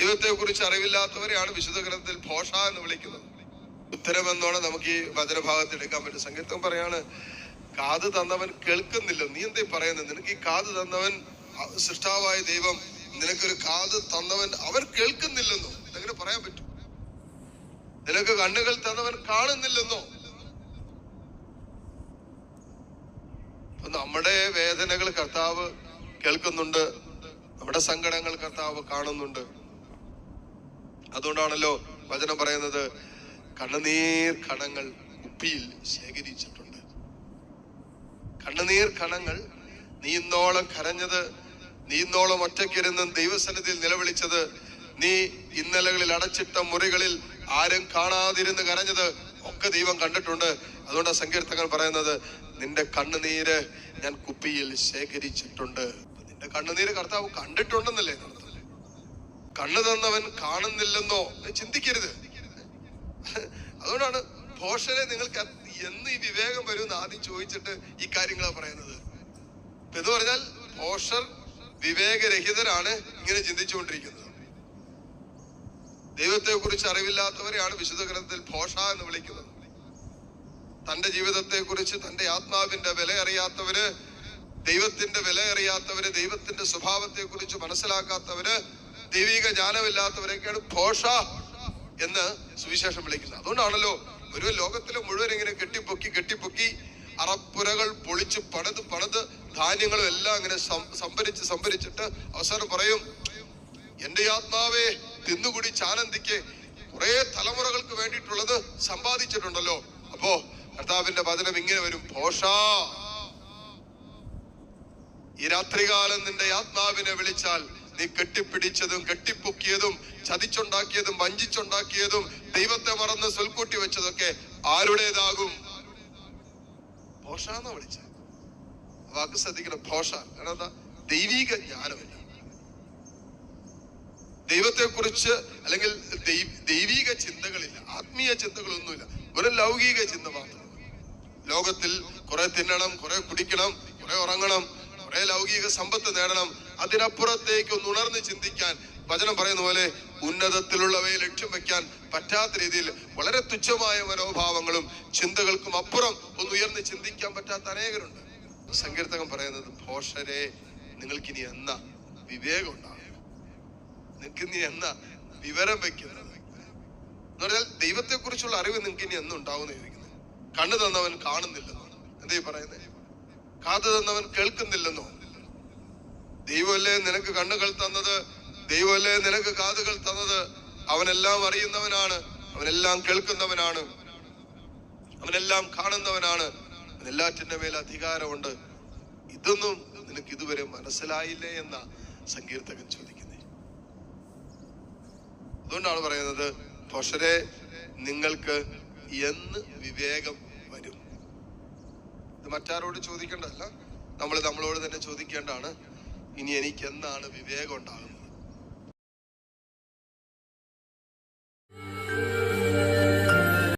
ദൈവത്തെ കുറിച്ച് അറിവില്ലാത്തവരെയാണ് വിശുദ്ധ ഗ്രന്ഥത്തിൽ ഭോഷ എന്ന് വിളിക്കുന്നത്. ഉത്തരമെന്നോണം നമുക്ക് ഈ വചനഭാഗത്ത് എടുക്കാൻ പറ്റും. സംഗീതം പറയാണ് കാത് തന്നവൻ കേൾക്കുന്നില്ല. നീ എന്തേ പറയുന്നത് നിനക്ക് ഈ കാത് തന്നവൻ സൃഷ്ടാവായ ദൈവം നിനക്കൊരു കാത് തന്നവൻ അവൻ കേൾക്കുന്നില്ലെന്നോ? അങ്ങനെ പറയാൻ പറ്റും? നിനക്ക് കണ്ണുകൾ തന്നവൻ കാണുന്നില്ലെന്നോ? നമ്മുടെ വേദനകൾ കർത്താവ് കേൾക്കുന്നുണ്ട് നമ്മുടെ സങ്കടങ്ങൾ കർത്താവ് കാണുന്നുണ്ട്. അതുകൊണ്ടാണല്ലോ വചനം പറയുന്നത് കണ്ണുനീർ കണങ്ങൾ കുപ്പിയിൽ ശേഖരിച്ചിട്ടുണ്ട്. കണ്ണുനീർ കണങ്ങൾ നീ ഇന്നോളം കരഞ്ഞത് നീ ഇന്നോളം ഒറ്റയ്ക്കിരുന്ന് ദൈവസന്നിധിയിൽ നിലവിളിച്ചത് നീ ഇന്നലകളിൽ അടച്ചിട്ട മുറികളിൽ ആരും കാണാതിരുന്ന് കരഞ്ഞത് ഒക്കെ ദൈവം കണ്ടിട്ടുണ്ട്. അതുകൊണ്ടാണ് സങ്കീർത്തകൻ പറയുന്നത് നിന്റെ കണ്ണുനീര് ഞാൻ കുപ്പിയിൽ ശേഖരിച്ചിട്ടുണ്ട്. നിന്റെ കണ്ണുനീര് കർത്താവ് കണ്ടിട്ടുണ്ടെന്നല്ലേ? കണ്ണു തന്നവൻ കാണുന്നില്ലെന്നോ ചിന്തിക്കരുത്. അതുകൊണ്ടാണ് ഭോഷനെ നിങ്ങൾക്ക് എന്ന് ഈ വിവേകം വരുമെന്ന് ആദ്യം ചോദിച്ചിട്ട് ഈ കാര്യങ്ങളാ പറയുന്നത്. എന്ന് പറഞ്ഞാൽ ഭോഷർ വിവേകരഹിതരാണ് ഇങ്ങനെ ചിന്തിച്ചുകൊണ്ടിരിക്കുന്നത്. ദൈവത്തെ കുറിച്ച് അറിവില്ലാത്തവരെയാണ് വിശുദ്ധ ഗ്രന്ഥത്തിൽ ഭോഷ എന്ന് വിളിക്കുന്നത്. തന്റെ ജീവിതത്തെ കുറിച്ച് തന്റെ ആത്മാവിന്റെ വില അറിയാത്തവര് ദൈവത്തിന്റെ വില അറിയാത്തവര് ദൈവത്തിന്റെ സ്വഭാവത്തെ കുറിച്ച് മനസ്സിലാക്കാത്തവര് ദൈവിക ജ്ഞാനമില്ലാത്തവരൊക്കെയാണ് ഭോഷ എന്ന് സുവിശേഷം വിളിക്കുന്നത്. അതുകൊണ്ടാണല്ലോ ഒരു ലോകത്തിലെ മുഴുവൻ ഇങ്ങനെ കെട്ടിപ്പൊക്കി കെട്ടിപ്പൊക്കി അറപ്പുരകൾ പൊളിച്ച് പണിത് പണിത് ധാന്യങ്ങളും എല്ലാം ഇങ്ങനെ സംഭരിച്ച് സംഭരിച്ചിട്ട് അവസാനം പറയും എന്റെ ആത്മാവേ തിന്നുകുടി ചാനന്ദിക്ക് കുറെ തലമുറകൾക്ക് വേണ്ടിയിട്ടുള്ളത് സമ്പാദിച്ചിട്ടുണ്ടല്ലോ. അപ്പോ കർത്താവിന്റെ വചനം ഇങ്ങനെ വരും ഘോഷ ഈ രാത്രികാലം നിന്റെ ആത്മാവിനെ വിളിച്ചാൽ നീ കെട്ടിപ്പിടിച്ചതും കെട്ടിപ്പൊക്കിയതും ചതിച്ചുണ്ടാക്കിയതും വഞ്ചിച്ചുണ്ടാക്കിയതും ദൈവത്തെ മറന്ന് സ്വൽക്കൂട്ടി വെച്ചതൊക്കെ ആരുടേതാകും? ഭോഷ എന്നാ വിളിച്ച. വാക്ക് ശ്രദ്ധിക്കണം ഭോഷ. എന്താ? ദൈവിക ജ്ഞാനമില്ല. ദൈവത്തെ കുറിച്ച് അല്ലെങ്കിൽ ദൈവിക ചിന്തകളില്ല ആത്മീയ ചിന്തകളൊന്നുമില്ല. ഒരു ലൗകിക ചിന്ത മാത്രം. ലോകത്തിൽ കുറെ തിന്നണം കുറെ കുടിക്കണം കുറെ ഉറങ്ങണം ലൗകിക സമ്പത്ത് നേടണം. അതിനപ്പുറത്തേക്ക് ഒന്ന് ഉണർന്ന് ചിന്തിക്കാൻ വചനം പറയുന്ന പോലെ ഉന്നതത്തിലുള്ളവയെ ലക്ഷ്യം വെക്കാൻ പറ്റാത്ത രീതിയിൽ വളരെ തുച്ഛമായ മനോഭാവങ്ങളും ചിന്തകൾക്കും അപ്പുറം ഒന്ന് ഉയർന്ന് ചിന്തിക്കാൻ പറ്റാത്ത അനേകരുണ്ട്. സങ്കീർത്തകം പറയുന്നത് ഭോഷരെ നിങ്ങൾക്കിനി എന്ന വിവേകം നിങ്ങൾക്ക് ഇനി എന്ന വിവരം വെക്കുന്നത്. എന്ന് പറഞ്ഞാൽ ദൈവത്തെ കുറിച്ചുള്ള അറിവ് നിങ്ങൾക്ക് ഇനി എന്നുണ്ടാവുന്ന ചോദിക്കുന്നത് കണ്ണു തന്നവൻ കാണുന്നില്ലെന്നാണ്. എന്തേ പറയുന്നത്? കാത് തന്നവൻ കേൾക്കുന്നില്ലെന്നോ? ദൈവമല്ലേ നിനക്ക് കണ്ണുകൾ തന്നത്? ദൈവമല്ലേ നിനക്ക് കാതുകൾ തന്നത്? അവനെല്ലാം അറിയുന്നവനാണ്. അവനെല്ലാം കേൾക്കുന്നവനാണ്. അവനെല്ലാം കാണുന്നവനാണ്. അവനെല്ലാറ്റിന്റെ മേൽ അധികാരമുണ്ട്. ഇതൊന്നും നിനക്ക് ഇതുവരെ മനസ്സിലായില്ലേ എന്ന സങ്കീർത്തകൻ ചോദിക്കുന്നത് അതുകൊണ്ടാണ് പറയുന്നത് പക്ഷരെ നിങ്ങൾക്ക് എന്ന് വിവേകം മറ്റാരോട് ചോദിക്കേണ്ടതല്ല. നമ്മൾ നമ്മളോട് തന്നെ ചോദിക്കേണ്ടതാണ്. ഇനി എനിക്ക് എന്നാണ് വിവേകം ഉണ്ടാകുന്നത്?